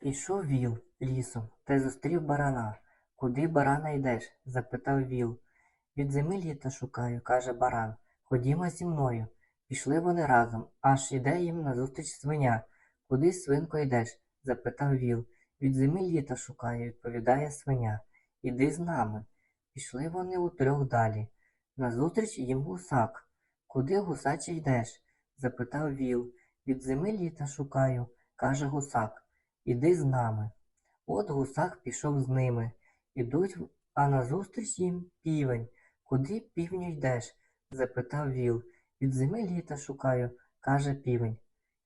Ішов віл лісом та зустрів барана. Куди барана йдеш? запитав віл. Від зими літа шукаю, каже баран. Ходімо зі мною. Пішли вони разом, аж іде їм назустріч свиня. Куди, свинко, йдеш? запитав віл. Від зими літа шукаю, відповідає свиня. Іди з нами. Пішли вони утрьох далі. Назустріч їм гусак. Куди, гусаче, йдеш? запитав віл. Від зими літа шукаю, каже гусак. Іди з нами. От гусак пішов з ними. Ідуть, а назустріч їм півень. Куди півню йдеш? запитав віл. Від зими літа шукаю, каже півень.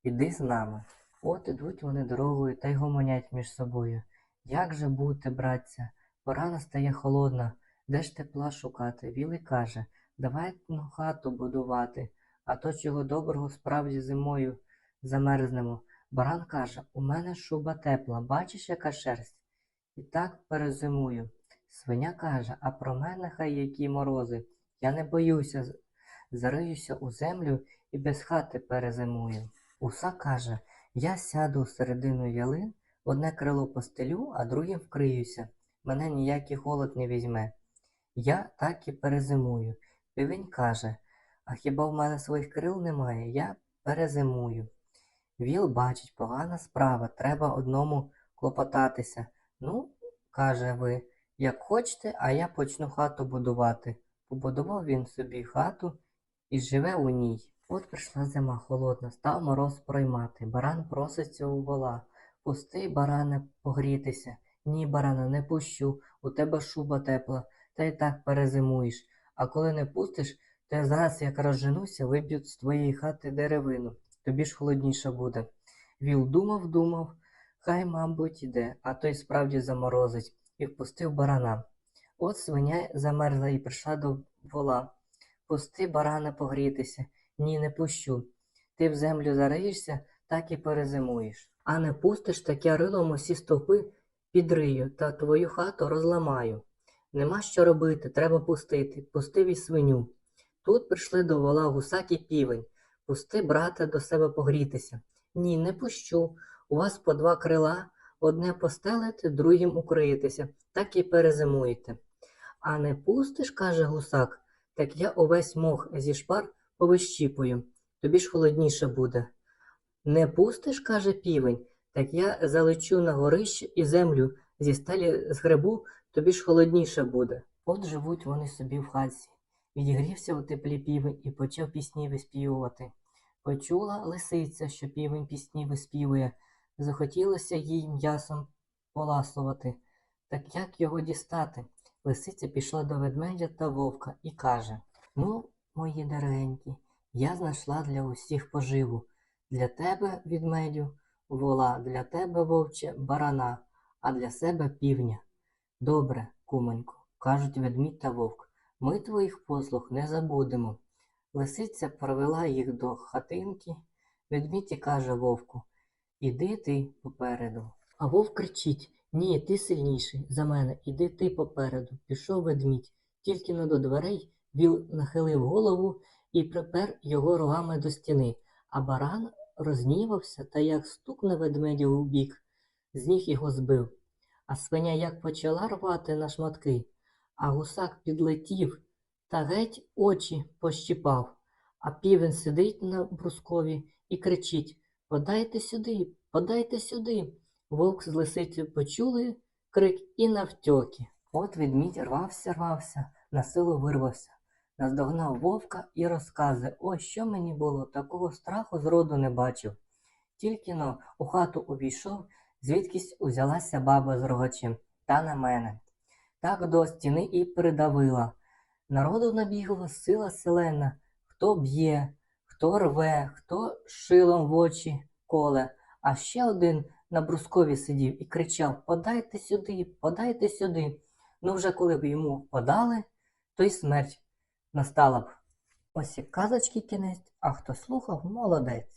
Іди з нами. От ідуть вони дорогою та й гомонять між собою. Як же бути, братця? Пора настає холодна. Де ж тепла шукати? Віл і каже, давай ну, хату будувати, а то чого доброго справді зимою замерзнемо. Баран каже, у мене шуба тепла, бачиш, яка шерсть? І так перезимую. Свиня каже, а про мене хай які морози. Я не боюся, зариюся у землю і без хати перезимую. Уса каже, я сяду середину ялин, одне крило постелю, а другим вкриюся. Мене ніякий холод не візьме. Я так і перезимую. Півень каже, а хіба в мене своїх крил немає? Я перезимую. Віл бачить, погана справа, треба одному клопотатися. Ну, каже ви, як хочете, а я почну хату будувати. Побудував він собі хату і живе у ній. От прийшла зима холодна, став мороз проймати. Баран проситься у вола. Пусти, баране, погрітися. Ні, барана, не пущу. У тебе шуба тепла, та й так перезимуєш. А коли не пустиш, то я зараз, як розженуся, виб'ють з твоєї хати деревину. Тобі ж холодніше буде. Віл думав, думав, хай, мабуть, іде, а той справді заморозить, і впустив барана. От свиня замерзла і прийшла до вола. Пусти, барана, погрітися. Ні, не пущу. Ти в землю зариєшся, так і перезимуєш. А не пустиш, так я рилом усі стовпи підрию та твою хату розламаю. Нема що робити, треба пустити. Пустив і свиню. Тут прийшли до вола гусак і півень. Пусти, брате, до себе погрітися. Ні, не пущу. У вас по два крила, одне постелите, другим укриєтеся, так і перезимуєте. А не пустиш, каже гусак, так я увесь мох зі шпар повищіпую, тобі ж холодніше буде. Не пустиш, каже півень, так я залечу на горище і землю зі стелі згребу, тобі ж холодніше буде. От живуть вони собі в хатці. Відігрівся у теплі півень і почав пісні виспівувати. Почула лисиця, що півень пісні виспівує, захотілося їй м'ясом поласувати. Так як його дістати? Лисиця пішла до ведмедя та вовка і каже Ну, мої дорогенькі, я знайшла для усіх поживу. Для тебе, відмедю, вола, для тебе, вовче, барана, а для себе півня. Добре, кумонько, кажуть ведмідь та вовк, ми твоїх послуг не забудемо. Лисиця провела їх до хатинки, ведмідь каже вовку Іди ти попереду. А вовк кричить Ні, ти сильніший за мене, іди ти попереду. Пішов ведмідь, тільки но до дверей віл нахилив голову і припер його рогами до стіни, а баран рознівався та як стукне ведмедя у бік, з ніг його збив. А свиня як почала рвати на шматки, а гусак підлетів та геть очі пощіпав, а півень сидить на брускові і кричить Подайте сюди, подайте сюди. Вовк з лисицею почули крик і навтьоки. От ведмідь рвався, рвався, на силу вирвався. Наздогнав вовка і розказує, ось що мені було, такого страху зроду не бачив. Тільки но у хату увійшов, звідкись узялася баба з рогачем та на мене. Так до стіни і придавила. Народу набігла сила селена, хто б'є, хто рве, хто шилом в очі коле, а ще один на брускові сидів і кричав Подайте сюди, подайте сюди. Ну вже коли б йому подали, то й смерть настала б. Ось і казочки кінець, а хто слухав, молодець.